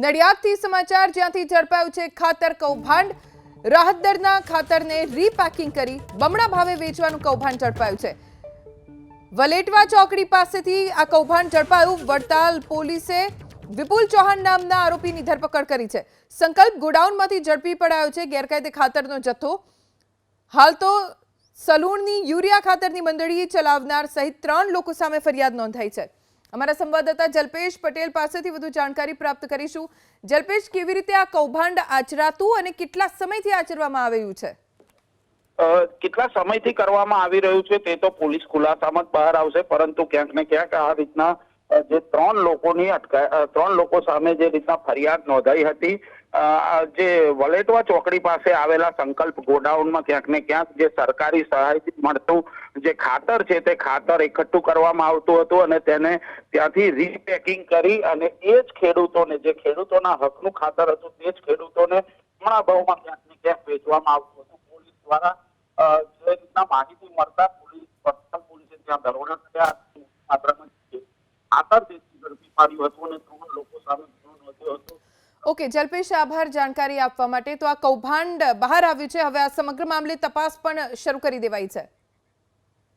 નડિયાદથી સમાચાર, જ્યાંથી ઝડપાયું છે ખાતર કૌભાંડ. રાહતદરના ખાતરને રીપેકિંગ કરી બમણા ભાવે વેચવાનું કૌભાંડ ઝડપાયું છે. વલેટવા ચોકડી પાસેથી આ કૌભાંડ ઝડપાયું. વડતાલ પોલીસે વિપુલ ચૌહાણ નામના આરોપીની ધરપકડ કરી છે. સંકલ્પ ગોડાઉનમાંથી ઝડપી પડાયો છે ગેરકાયદે ખાતરનો જથ્થો. હાલ તો સલૂણની યુરિયા ખાતરની મંડળી ચલાવનાર સહિત ત્રણ લોકો સામે ફરિયાદ નોંધાઈ છે. અમારા સંવાદદાતા જલ્પેશ પટેલ પાસેથી વધુ જાણકારી પ્રાપ્ત કરીશું. જલ્પેશ, કેવી રીતે આ કૌભાંડ આચરાતું અને કેટલા સમયથી આચરવામાં આવ્યું છે? કેટલા સમયથી કરવામાં આવી રહ્યું છે તે તો પોલીસ ખુલાસામાં બહાર આવશે, પરંતુ ક્યાંક ને ક્યાંક આ રીતના જે ત્રણ લોકોની અટકા ત્રણ લોકો સામે જે રીતના ફરિયાદ નોંધાઈ હતી જે વલેટવા ચોકડી પાસે આવેલા સંકલ્પ ગોડાઉનમાં ક્યાંક ને ક્યાંક જે સરકારી સહાયથી મળતું, જે ખાતર છે તે ખાતર એકઠું કરવામાં આવતું હતું અને તેને ત્યાંથી રીપેકિંગ કરી અને એ જ ખેડૂતોને, જે ખેડૂતોના હકનું ખાતર હતું તે જ ખેડૂતોને હમણાં ભાવમાં ક્યાંક ને ક્યાંક વેચવામાં આવતું હતું. પોલીસ દ્વારા જે રીતના માહિતી મળતા પોલીસ પોલીસે ત્યાં દરોડા ઓકે, જલ્પેશ, આભાર જાણકારી આપવા માટે. તો આ કૌભાંડ બહાર આવ્યું છે. હવે આ સમગ્ર મામલે તપાસ પણ શરૂ કરી દેવાઈ છે.